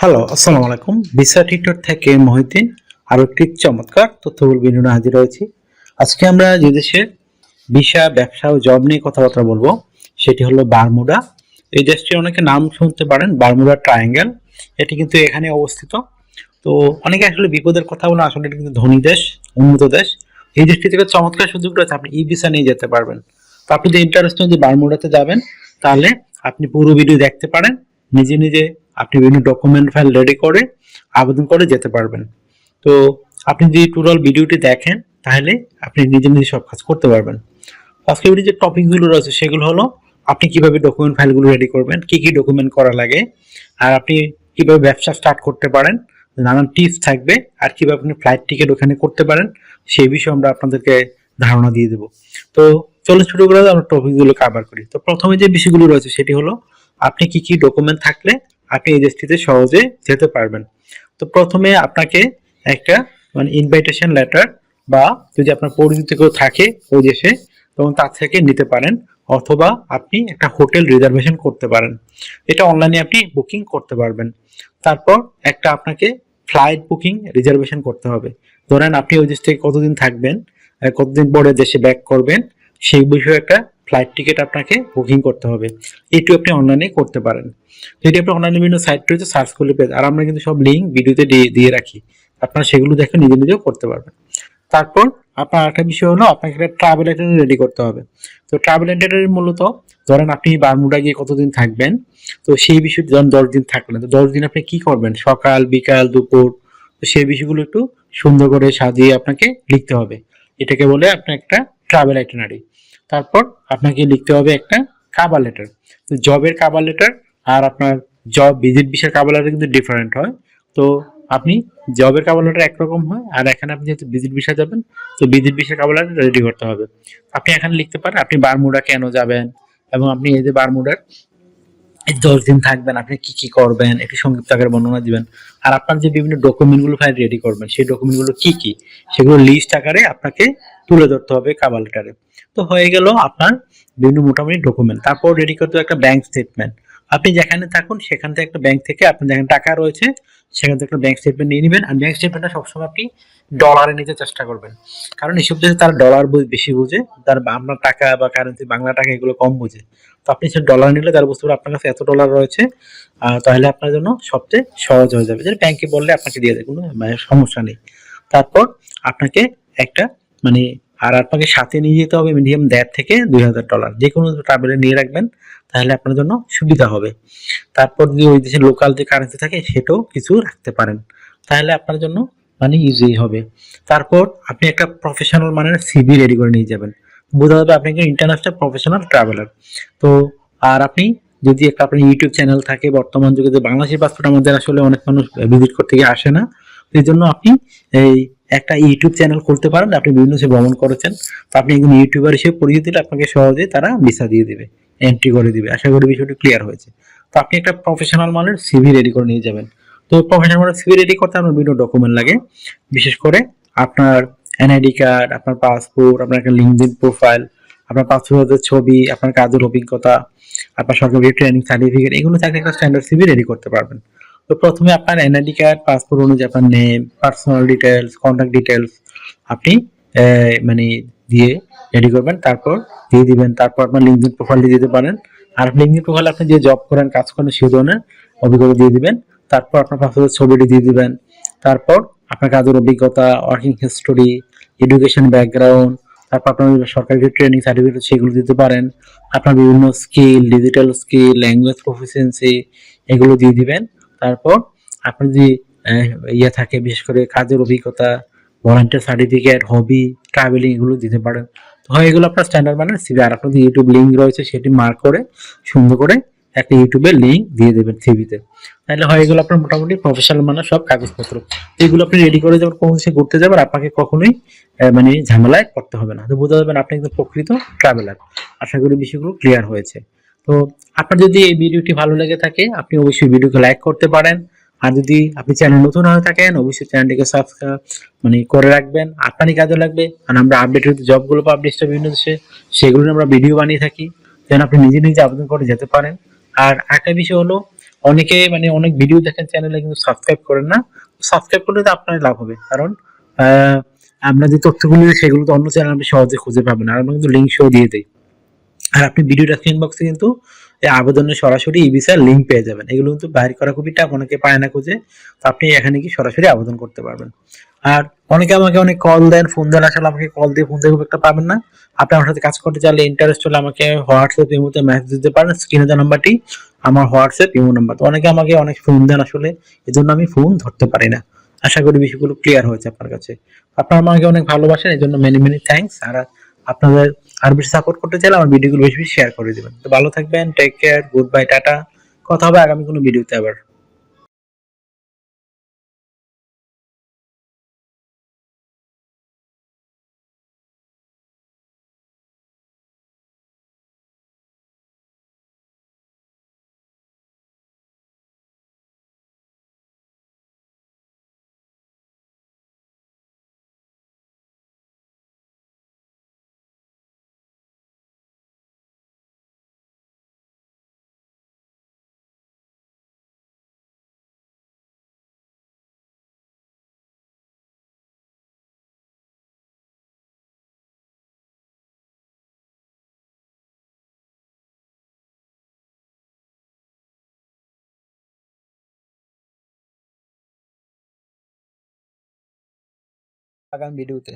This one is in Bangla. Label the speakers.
Speaker 1: হ্যালো আসসালামু আলাইকুম। ভিসা টিকটক থেকে মহিউদ্দিন আরও একটি চমৎকার তথ্যবল বিনিয়োগে হাজির হয়েছি। আজকে আমরা যে দেশের ভিসা ব্যবসা ও জব নিয়ে কথাবার্তা বলব, সেটি হলো বারমুডা। এই দেশটি অনেকে নাম শুনতে পারেন, বারমুডা ট্রায়াঙ্গেল। এটি কিন্তু এখানে অবস্থিত। তো অনেকে আসলে বিপদের কথা বলে আসলে এটি কিন্তু ধনী দেশ, উন্নত দেশ। এই দেশটি থেকে চমৎকার সুযোগ রয়েছে, আপনি ই ভিসা নিয়ে যেতে পারবেন। তো আপনি যদি ইন্টারেস্ট যদি বারমুডাতে যাবেন, তাহলে আপনি পুরো ভিডিও দেখতে পারেন, নিজে নিজে আপনি বিভিন্ন ডকুমেন্ট ফাইল রেডি করে আবেদন করে যেতে পারবেন। তো আপনি যদি টোটাল ভিডিওটি দেখেন, তাহলে আপনি নিজে নিজে সব কাজ করতে পারবেন। আজকে যে টপিকগুলো রয়েছে, সেগুলো হলো আপনি কীভাবে ডকুমেন্ট ফাইলগুলো রেডি করবেন, কি কি ডকুমেন্ট করা লাগে, আর আপনি কীভাবে ব্যবসা স্টার্ট করতে পারেন, নানান টিপস থাকবে, আর কীভাবে আপনি ফ্লাইট টিকিট ওখানে করতে পারেন সেই বিষয়ে আমরা আপনাদেরকে ধারণা দিয়ে দেবো। তো চলো ছোট করে আমরা টপিকগুলো কাভার করি। তো প্রথমে যে বিষয়গুলো রয়েছে, সেটি হলো আপনি কি কি ডকুমেন্ট থাকলে আপনি এই দেশটিতে সহজে যেতে পারবেন। তো প্রথমে আপনাকে একটা মানে ইনভাইটেশন লেটার বা যদি আপনার পরিচিত কেউ থাকে ওই দেশে তখন তার থেকে নিতে পারেন, অথবা আপনি একটা হোটেল রিজার্ভেশন করতে পারেন। এটা অনলাইনে আপনি বুকিং করতে পারবেন। তারপর একটা আপনাকে ফ্লাইট বুকিং রিজার্ভেশন করতে হবে। ধরেন আপনি ওই দেশ থেকে কতদিন থাকবেন কতদিন পরে দেশে ব্যাক করবেন, সেই বিষয়ে একটা ফ্লাইট টিকিট আপনাকে বুকিং করতে হবে। এটিও আপনি অনলাইনে করতে পারেন। যদি আপনি অনলাইনে বিভিন্ন সাইট রয়েছে সার্চ করলে পেয়ে আর আমরা কিন্তু সব লিঙ্ক ভিডিওতে দিয়ে রাখি। আপনারা সেগুলো দেখে নিজে নিজেও করতে পারবেন। তারপর আপনার একটা বিষয় হলো, আপনাকে একটা ট্রাভেল আইটেনারি রেডি করতে হবে। তো ট্রাভেল আইটেনারি মূলত ধরেন আপনি বারমুডা গিয়ে কতদিন থাকবেন? তো সেই বিষয়টি ধরেন দশ দিন থাকলেন। তো দশ দিন আপনি কি করবেন? সকাল, বিকাল, দুপুর, তো সেই বিষয়গুলো একটু সুন্দর করে সাজিয়ে আপনাকে লিখতে হবে। এটাকে বলে আপনার একটা ট্রাভেল আইটেনারি তারপর আপনাকে লিখতে হবে একটা কাবার লেটার তো জবের কাবার লেটার আর আপনার জব ভিজিট বিষয়ের কাবার লেটার কিন্তু ডিফারেন্ট হয়। তো আপনি জবের কাবার লেটার একরকম হয় আর এখানে আপনি যেহেতু ভিজিট বিষয় যাবেন, তো ভিজিট বিষয়ের কাবার লেটার রেডি করতে হবে। আপনি এখানে লিখতে পারেন, আপনি বারমুডা কেন যাবেন? এবং আপনি এই যে বারমুডার দশ দিন থাকবেন, আপনি কি কি করবেন? একটু সংক্ষিপ্ত আকারে বর্ণনা দিবেন। আর আপনার যে বিভিন্ন ডকুমেন্টগুলো ফাইল রেডি করবেন, সেই ডকুমেন্টগুলো কি কি? সেগুলো লিস্ট আকারে আপনাকে তুলে ধরতে হবে কাবার লেটারে তো হয়ে গেল আপনার বিভিন্ন মোটামুটি ডকুমেন্ট তারপর রেডি করতে একটা ব্যাংক স্টেটমেন্ট আপনি যেখানে থাকুন, সেখান থেকে একটা ব্যাংক থেকে আপনার যেখানে টাকা রয়েছে, সেখান থেকে একটা ব্যাংক স্টেটমেন্ট নিয়ে নেবেন। আর ব্যাংক স্টেটমেন্টটা সবসময় আপনি ডলারে নিতে চেষ্টা করবেন। কারণ এসব দেশে তারা ডলার বেশি বুঝে, তার আপনার টাকা বা কারেন্সি বাংলা টাকা এগুলো কম বুঝে। তো আপনি সে ডলার নিলে তার বুঝতে পারবে আপনার কাছে এত ডলার রয়েছে তাহলে আপনার জন্য সবচেয়ে সহজ হয়ে যাবে। যেটা ব্যাংকে বললে আপনাকে দিয়ে দেয়, কোনো মানে সমস্যা নেই। তারপর আপনাকে একটা মানে আর আপনাকে সাথে নিয়ে যেতে হবে মিডিয়াম দেড় থেকে দুই হাজার ডলার। যে কোনো ট্রাভেলে নিয়ে রাখবেন, তাহলে আপনার জন্য সুবিধা হবে। তারপর যদি ওই দেশের লোকাল যে কারেন্সি থাকে, সেটাও কিছু রাখতে পারেন। তাহলে আপনার জন্য মানে ইজি হবে। তারপর আপনি একটা প্রফেশনাল মানের সিভি রেডি করে নিয়ে যাবেন। বোঝা যাবে আপনি একজন ইন্টারন্যাশনাল প্রফেশনাল ট্রাভেলার তো আর আপনি যদি একটা আপনার ইউটিউব চ্যানেল থাকে, বর্তমান যুগে যে বাংলাদেশের পাসপোর্ট আমাদের আসলে অনেক মানুষ ভিজিট করতে গিয়ে আসে না এই জন্য আপনি এই একটা ইউটিউব চ্যানেল খুলতে পারেন, আপনি বিভিন্ন দেশে ভ্রমণ করেছেন, তো আপনি একজন ইউটিউবার হিসেবে পরিচিত দিলে আপনাকে সহজে তারা ভিসা দিয়ে দেবে এন্ট্রি করে দিবে। আশা করি বিষয়টি ক্লিয়ার হয়েছে। তো আপনি একটা প্রফেশনাল মানের সিভি রেডি করে নিয়ে যাবেন। তো প্রফেশনাল মানের সিভি রেডি করতে আপনার বিভিন্ন ডকুমেন্ট লাগে। বিশেষ করে আপনার এনআইডি কার্ড আপনার পাসপোর্ট আপনার একটা লিঙ্কডিন প্রোফাইল আপনার পাসপোর্টের ছবি, আপনার কাজের অভিজ্ঞতা, আপনার সরকারি ট্রেনিং সার্টিফিকেট এগুলো থাকলে একটা স্ট্যান্ডার্ড সিভি রেডি করতে পারবেন। তো প্রথমে আপনার এনআইডি কার্ড পাসপোর্ট অনুযায়ী আপনার name personal details contact details আপনি মানে দিয়ে রেডি করবেন, তারপর দিয়ে দিবেন, তারপর আপনার লিঙ্কডিন প্রোফাইল দিয়ে দিতে পারেন। আর লিঙ্কডিন প্রোফাইল আপনি যে জব করেন, কাজ করেন সেই ধরনের অভিজ্ঞতা দিয়ে দিবেন। তারপর আপনার পাসপোর্টের ছবিটি দিয়ে দিবেন। তারপর আপনার কাজের অভিজ্ঞতা ওয়ার্কিং হিস্টোরি এডুকেশন ব্যাকগ্রাউন্ড তারপর আপনার সরকারি ট্রেনিং সার্টিফিকেট সেগুলো দিতে পারেন। আপনার বিভিন্ন skill digital skill language proficiency এগুলো দিয়ে দিবেন। তারপর আপনার যদি ইয়ে থাকে, বিশেষ করে কাজের অভিজ্ঞতা ভলান্টিয়ার সার্টিফিকেট হবি ট্রাভেলিং এগুলো দিতে পারেন। তো হয় এগুলো আপনার স্ট্যান্ডার্ড মানে সিভি আর আপনার ইউটিউব লিঙ্ক রয়েছে, সেটি মার্ক করে, সুন্দর করে একটা ইউটিউবের লিঙ্ক দিয়ে দেবেন সিভিতে তাহলে হয় এগুলো আপনার মোটামুটি প্রফেশনাল মানে সব কাগজপত্র। এগুলো আপনি রেডি করে যখন কোনো দেশে ঘুরতে যাবেন, আপনাকে কখনোই মানে ঝামেলায় করতে হবে না। তো বোঝা যাবেন আপনি একদম প্রকৃত ট্রাভেলার আশা করি বিষয়গুলো ক্লিয়ার হয়েছে। তো আপনার যদি এই ভিডিওটি ভালো লেগে থাকে, আপনি অবশ্যই ভিডিওকে লাইক করতে পারেন। আর যদি আপনি চ্যানেল নতুন হয়ে থাকেন, অবশ্যই চ্যানেলটিকে সাবস্ক্রাইব মানে করে রাখবেন। আপনারই কাজে লাগবে আর আমরা আপডেট জবগুলো পাবলিশ বিভিন্ন দেশে, সেগুলো আমরা ভিডিও বানিয়ে থাকি। যেন আপনি নিজে নিজে আবেদন করে যেতে পারেন। আর একটা বিষয় হলো, অনেকে মানে অনেক ভিডিও দেখেন চ্যানেলে কিন্তু সাবস্ক্রাইব করেন না। সাবস্ক্রাইব করলে তো আপনার লাভ হবে। কারণ আমরা যে তথ্যগুলো সেগুলো তো অন্য চ্যানেল আপনি সহজে খুঁজে পাবেন আর আমরা কিন্তু লিঙ্ক শো দিয়ে দিই। আর আপনি ভিডিও ডেসক্রিপশন বক্সে কিন্তু এই আবেদনের সরাসরি ই ভিসার লিঙ্ক পেয়ে যাবেন। এগুলো কিন্তু বাইর করা খুবই টাফ অনেকে পায় না খুঁজে। তো আপনি এখানে কি সরাসরি আবেদন করতে পারবেন। আর অনেকে আমাকে অনেক কল দেন ফোন দেন, আসলে আমাকে কল দিয়ে ফোন দিয়ে খুব একটা পাবেন না। আপনি আমার সাথে কাজ করতে চাইলে ইন্টারেস্ট হলে আমাকে হোয়াটসঅ্যাপ ইমোতে মেসেজ দিতে পারেন। স্ক্রিনে দেওয়া নাম্বারটি আমার হোয়াটসঅ্যাপ ইমো নাম্বার তো অনেকে আমাকে অনেক ফোন দেন আসলে এই জন্য আমি ফোন ধরতে পারি না। আশা করি বিষয়গুলো ক্লিয়ার হয়েছে আপনার কাছে। আপনারা আমাকে অনেক ভালোবাসেন এই জন্য মেনি মেনি থ্যাঙ্কস আর আপনাদের আর বেশি সাপোর্ট করতে চাইলে আমার ভিডিওগুলো বেশি বেশি শেয়ার করে দেবেন। তো ভালো থাকবেন take care good bye tata. কথা হবে আগামী কোনো ভিডিওতে আবার। আগামী ভিডিওতে